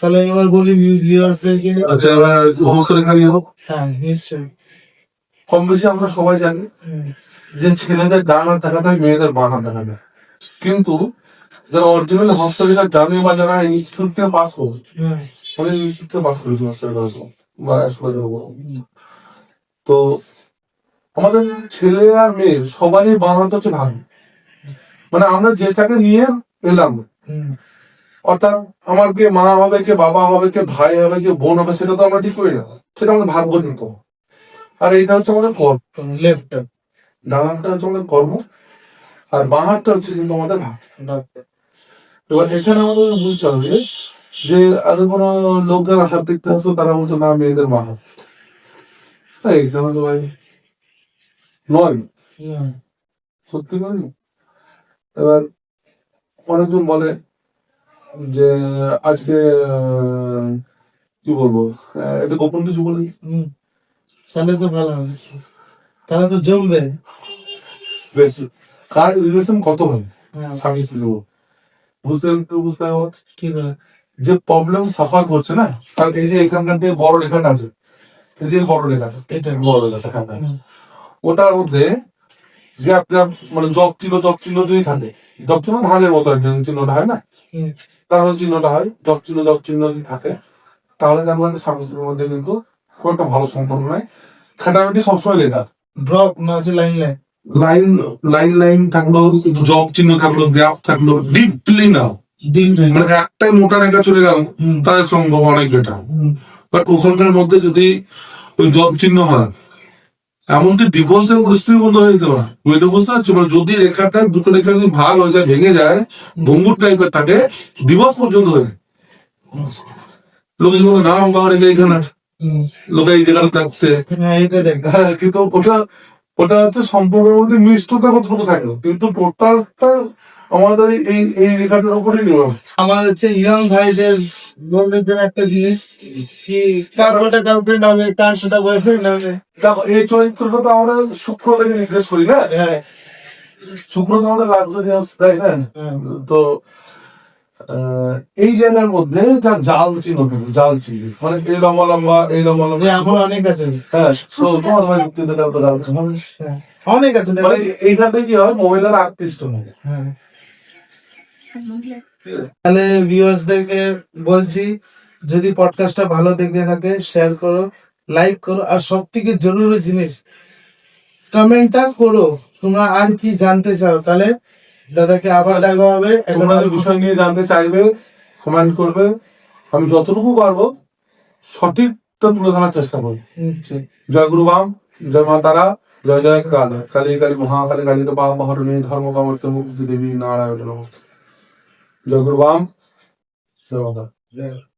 তাহলে এবার বলি ভিউয়ার্সদেরকে আচ্ছা এবার হস্তরেখা নিয়ে হোক হ্যাঁ নিশ্চয়ই। কম বেশি আমরা সবাই জানি যে ছেলেদের ডান দেখাতে হয় মেয়েদের বাঁ হাত দেখাতে হয়। কিন্তু যারা অরিজিনাল হস্তরেখা জানে বা যারা ইনস্টিটিউট থেকে পাস করবে অনেক ইনস্টিটিউট থেকে পাস করেছে হস্তরেখা বা তো আমাদের ছেলে আর মেয়ে সবারই বাঁ হাত হচ্ছে ভালো মানে আমরা যেটাকে নিয়ে এলাম হুম, অর্থাৎ আমার কে মা হবে কে বাবা হবে কে ভাই হবে কে বোন হবে সেটা তো আমরা ঠিক করি না। সেটা আমাদের ভাগ্য নিত আর এটা হচ্ছে আমাদের কর্ম লেফট ডান হাতটা হচ্ছে আমাদের কর্ম আর বাঁ হাতটা হচ্ছে কিন্তু আমাদের ভাগ। এবার এখানে আমাদের বুঝতে হবে যে আগে কোনো লোক যারা হাত দেখতে আসতো তারা বলছে না মেয়েদের মা হাত। তাই এখানে তো ভাই নয়। সত্যি নয়। এবার অনেকজন বলে যে আজকে কি বলব? এটা গোপন কিছু বলি। তাহলে তো ভালো হবে। তাহলে তো জমবে। বেশ। কার রিলেশন কত হয়? হ্যাঁ। স্বামী স্ত্রী বুঝতে বুঝতে কি করে যে প্রবলেম সাফার করছে না তার এই যে এখানকার থেকে বড় রেখাটা আছে। এই যে বড় রেখাটা এটা বড়। হুম, ওটার মধ্যে গ্যাপ গ্যাপ মানে জব চিহ্ন জব চিহ্ন যদি থাকে জব চিহ্ন ধানের মতো একটা চিহ্নটা হয় না? তাহলে চিহ্নটা হয় জব চিহ্ন জব চিহ্ন যদি থাকে তাহলে জানবেন যে স্বামী স্ত্রীর মধ্যে কিন্তু খুব একটা ভালো সম্পর্ক নাই। খাটাখাটি সবসময় লেখা ড্রপ না হচ্ছে line line line line line থাকল জব চিহ্ন থাকল গ্যাপ থাকল ডিপলি না দিন মানে একটাই মোটা রেখা চলে গেল তাদের সম্ভব অনেক বেটার বাট ওখানকার মধ্যে যদি ওই জব চিহ্ন হয় এমনকি ডিভোর্সের পরিস্থিতি বন্ধ হয়ে যেতে পারে। ওইটা বুঝতে পারছ? মানে যদি রেখাটা দুটো রেখা যদি ভাগ হয়ে যায় ভেঙে যায় ভঙ্গুর টাইপের থাকে ডিভোর্স পর্যন্ত হয়ে যায়। লোকে বলে না বাবা রেখে এখানে। লোকে এই জায়গাটা থাকতে হ্যাঁ এটা দেখ। হ্যাঁ কিন্তু ওটা ওটা হচ্ছে সম্পর্কের মধ্যে মিষ্টতা কতটুকু থাকে। কিন্তু টোটালটা আমাদের এই এই রেখাটার উপরে নির্ভর আমার হচ্ছে ইয়ং ভাইদের জন্য একটা জিনিস কি কার ওটা গার্লফ্রেন্ড হবে কার সেটা বয়ফ্রেন্ড হবে দেখো এই চরিত্রটা তো আমরা শুক্র থেকে নির্দেশ করি না? হ্যাঁ। শুক্র তো আমাদের লাক্সারিয়াস তাই না? হ্যাঁ। তো এই জায়গার মধ্যে যা জাল চিহ্ন থাকে জাল চিহ্ন মানে এই লম্বা লম্বা এই লম্বা লম্বা। যে আমার অনেক আছে। হ্যাঁ হ্যাঁ, অনেক আছে। মানে এইখানে কি হয় মহিলারা আকৃষ্ট হয় হ্যাঁ? তাহলে ভিউয়ার্সদেরকে বলছি যদি পডকাস্টটা ভালো দেখে থাকে শেয়ার করো লাইক করো আর সব থেকে জরুরি জিনিস কমেন্টটা করো তোমরা আর কি জানতে চাও? তাহলে দাদাকে আবার ডাকা হবে তোমরা বিষয় নিয়ে জানতে চাইবে কমেন্ট করবে আমি যতটুকু পারব সঠিকটা তুলে ধরার চেষ্টা করব। নিশ্চয়ই। জয় গুরু বাম জয় মা তারা জয় জয় কাল কালী কালী মহাকালী কালী তো বাম মহরণী ধর্ম কামর্ত মুক্তি দেবী নারায়ণ। জয় গুরু বাম জয় মাতা